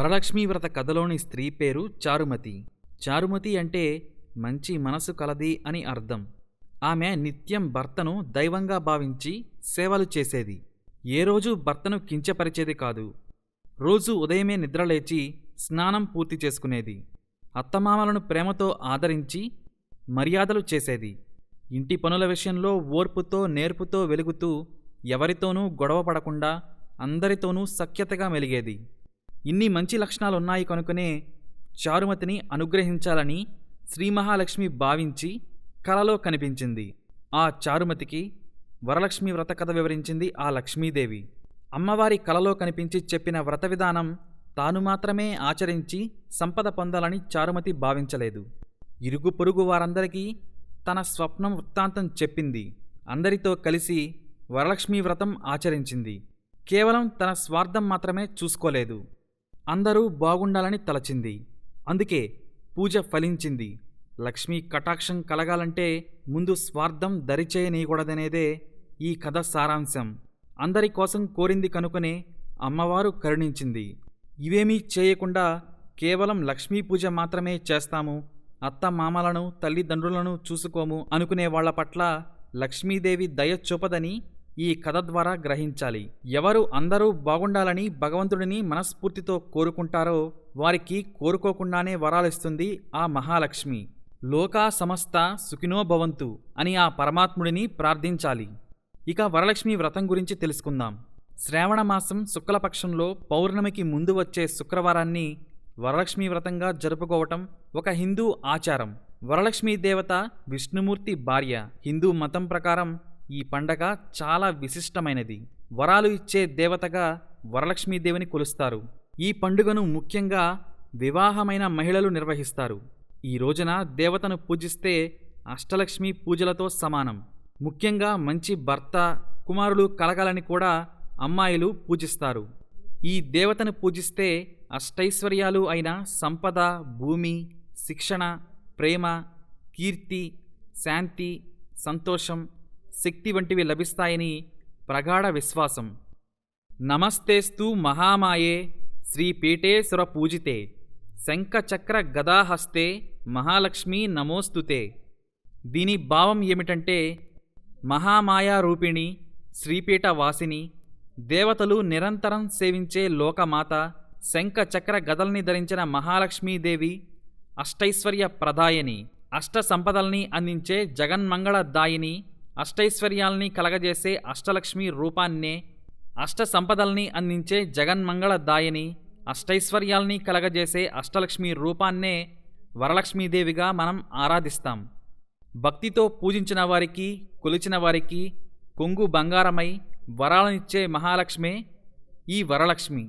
వరలక్ష్మీ వ్రత కథలోని స్త్రీ పేరు చారుమతి. చారుమతి అంటే మంచి మనసు కలది అని అర్థం. ఆమె నిత్యం భర్తను దైవంగా భావించి సేవలు చేసేది. ఏ రోజు భర్తను కించపరిచేది కాదు. రోజు ఉదయమే నిద్రలేచి స్నానం పూర్తి చేసుకునేది. అత్తమామలను ప్రేమతో ఆదరించి మర్యాదలు చేసేది. ఇంటి పనుల విషయంలో ఓర్పుతో నేర్పుతో వెలుగుతూ ఎవరితోనూ గొడవ పడకుండా అందరితోనూ సఖ్యతగా మెలిగేది. ఇన్ని మంచి లక్షణాలున్నాయి కనుకనే చారుమతిని అనుగ్రహించాలని శ్రీ మహాలక్ష్మి భావించి కలలో కనిపించింది. ఆ చారుమతికి వరలక్ష్మి వ్రత కథ వివరించింది ఆ లక్ష్మీదేవి. అమ్మవారి కలలో కనిపించి చెప్పిన వ్రత విధానం తాను మాత్రమే ఆచరించి సంపద పొందాలని చారుమతి భావించలేదు. ఇరుగు పొరుగు వారందరికీ తన స్వప్నం వృత్తాంతం చెప్పింది. అందరితో కలిసి వరలక్ష్మీ వ్రతం ఆచరించింది. కేవలం తన స్వార్థం మాత్రమే చూసుకోలేదు. అందరూ బాగుండాలని తలచింది. అందుకే పూజ ఫలించింది. లక్ష్మీ కటాక్షం కలగాలంటే ముందు స్వార్థం దరిచేయనీయకూడదనేదే ఈ కథ సారాంశం. అందరి కోసం కోరింది కనుకనే అమ్మవారు కరుణించింది. ఇవేమీ చేయకుండా కేవలం లక్ష్మీ పూజ మాత్రమే చేస్తాము. అత్త మామలను తల్లిదండ్రులను చూసుకోము అనుకునే వాళ్ళ పట్ల లక్ష్మీదేవి దయ చూపదని ఈ కథ ద్వారా గ్రహించాలి. ఎవరు అందరూ బాగుండాలని భగవంతుడిని మనస్ఫూర్తితో కోరుకుంటారో వారికి కోరుకోకుండానే వరాలిస్తుంది ఆ మహాలక్ష్మి. లోకా సమస్త సుఖినో భవంతు అని ఆ పరమాత్ముడిని ప్రార్థించాలి. ఇక వరలక్ష్మి వ్రతం గురించి తెలుసుకుందాం. శ్రావణమాసం శుక్లపక్షంలో పౌర్ణమికి ముందు వచ్చే శుక్రవారాన్ని వరలక్ష్మి వ్రతంగా జరుపుకోవటం ఒక హిందూ ఆచారం. వరలక్ష్మీ దేవత విష్ణుమూర్తి భార్య. హిందూ మతం ప్రకారం ఈ పండగ చాలా విశిష్టమైనది. వరాలు ఇచ్చే దేవతగా వరలక్ష్మీదేవిని కొలుస్తారు. ఈ పండుగను ముఖ్యంగా వివాహమైన మహిళలు నిర్వహిస్తారు. ఈ రోజున దేవతను పూజిస్తే అష్టలక్ష్మి పూజలతో సమానం. ముఖ్యంగా మంచి భర్త కుమారులు కలగాలని కూడా అమ్మాయిలు పూజిస్తారు. ఈ దేవతను పూజిస్తే అష్టైశ్వర్యాలు అయిన సంపద భూమి శిక్షణ ప్రేమ కీర్తి శాంతి సంతోషం శక్తి వంటివి లభిస్తాయని ప్రగాఢ విశ్వాసం. నమస్తేస్తు మహామాయే శ్రీపీఠేశ్వర పూజితే శంఖచక్ర గదాహస్తే మహాలక్ష్మీ నమోస్తుతే. దీని భావం ఏమిటంటే మహామాయా రూపిణి శ్రీపీఠ వాసిని దేవతలు నిరంతరం సేవించే లోకమాత శంఖచక్ర గదల్ని ధరించిన మహాలక్ష్మీదేవి అష్టైశ్వర్య ప్రదాయని అష్ట సంపదల్ని అందించే జగన్మంగళదాయిని అష్టైశ్వర్యాల్ని కలగజేసే అష్టలక్ష్మి రూపాన్నే అష్ట సంపదల్ని అందించే జగన్మంగళదాయిని అష్టైశ్వర్యాల్ని కలగజేసే అష్టలక్ష్మి రూపాన్నే వరలక్ష్మీదేవిగా మనం ఆరాధిస్తాం. భక్తితో పూజించిన వారికి కొలిచిన వారికి కొంగు బంగారమై వరాలనిచ్చే మహాలక్ష్మే ఈ వరలక్ష్మి.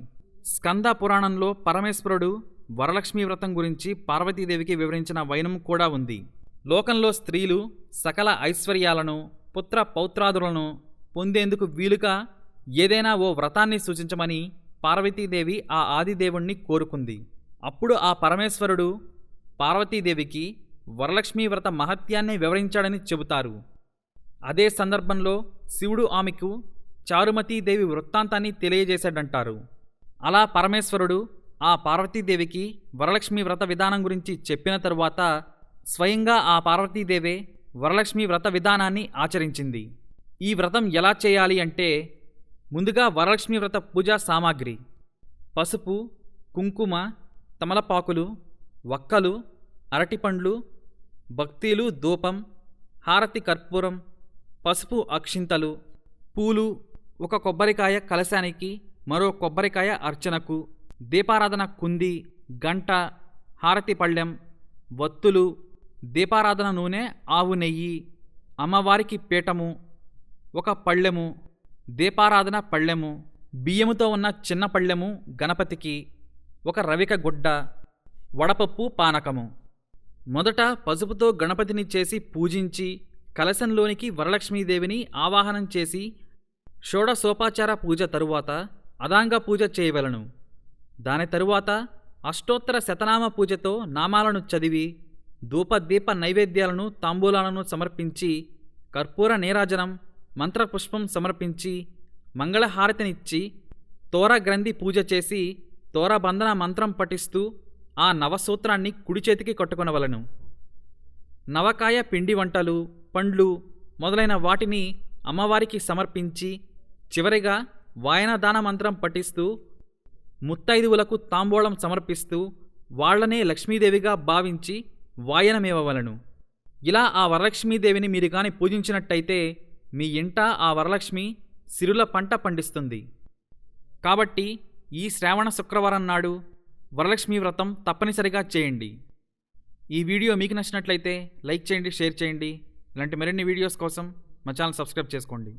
స్కంద పురాణంలో పరమేశ్వరుడు వరలక్ష్మీ వ్రతం గురించి పార్వతీదేవికి వివరించిన వైనం కూడా ఉంది. లోకంలో స్త్రీలు సకల ఐశ్వర్యాలను పుత్ర పౌత్రాదులను పొందేందుకు వీలుగా ఏదైనా ఓ వ్రతాన్ని సూచించమని పార్వతీదేవి ఆ ఆదిదేవుణ్ణి కోరుకుంది. అప్పుడు ఆ పరమేశ్వరుడు పార్వతీదేవికి వరలక్ష్మీ వ్రత మహత్యాన్ని వివరించాడని చెబుతారు. అదే సందర్భంలో శివుడు ఆమెకు చారుమతీదేవి వృత్తాంతాన్ని తెలియజేశాడంటారు. అలా పరమేశ్వరుడు ఆ పార్వతీదేవికి వరలక్ష్మి వ్రత విధానం గురించి చెప్పిన తరువాత స్వయంగా ఆ పార్వతీదేవే వరలక్ష్మి వ్రత విధానాన్ని ఆచరించింది. ఈ వ్రతం ఎలా చేయాలి అంటే ముందుగా వరలక్ష్మి వ్రత పూజా సామాగ్రి. పసుపు కుంకుమ తమలపాకులు వక్కలు అరటిపండ్లు భక్తిలు ధూపం హారతి కర్పూరం పసుపు అక్షింతలు పూలు ఒక కొబ్బరికాయ కలశానికి మరో కొబ్బరికాయ అర్చనకు దీపారాధన కుంది గంట హారతి పళ్ళెం వత్తులు దీపారాధన నూనె ఆవు నెయ్యి అమ్మవారికి పీఠము ఒక పళ్ళెము దీపారాధన పళ్ళెము బియ్యముతో ఉన్న చిన్న పళ్ళెము గణపతికి ఒక రవిక గుడ్డ వడపప్పు పానకము. మొదట పసుపుతో గణపతిని చేసి పూజించి కలశంలోనికి వరలక్ష్మీదేవిని ఆవాహనం చేసి షోడసోపాచార పూజ తరువాత అదాంగ పూజ చేయవలను. దాని తరువాత అష్టోత్తర శతనామ పూజతో నామాలను చదివి ధూపదీప నైవేద్యాలను తాంబూలాలను సమర్పించి కర్పూర నీరాజనం మంత్రపుష్పం సమర్పించి మంగళహారతినిచ్చి తోర గ్రంథి పూజ చేసి తోరబంధన మంత్రం పఠిస్తూ ఆ నవసూత్రాన్ని కుడి చేతికి కట్టుకొనవలను. నవకాయ పిండి వంటలు పండ్లు మొదలైన వాటిని అమ్మవారికి సమర్పించి చివరిగా వాయనదాన మంత్రం పఠిస్తూ ముత్తైదువులకు తాంబూలం సమర్పిస్తూ వాళ్ళనే లక్ష్మీదేవిగా భావించి వాయనమేవలను. ఇలా ఆ వరలక్ష్మీదేవిని మీరు కాని పూజించినట్టయితే మీ ఇంట ఆ వరలక్ష్మి సిరుల పంట పండిస్తుంది. కాబట్టి ఈ శ్రావణ శుక్రవారం నాడు వరలక్ష్మి వ్రతం తప్పనిసరిగా చేయండి. ఈ వీడియో మీకు నచ్చినట్లయితే లైక్ చేయండి షేర్ చేయండి. ఇలాంటి మరిన్ని వీడియోస్ కోసం మా ఛానల్ సబ్స్క్రైబ్ చేసుకోండి.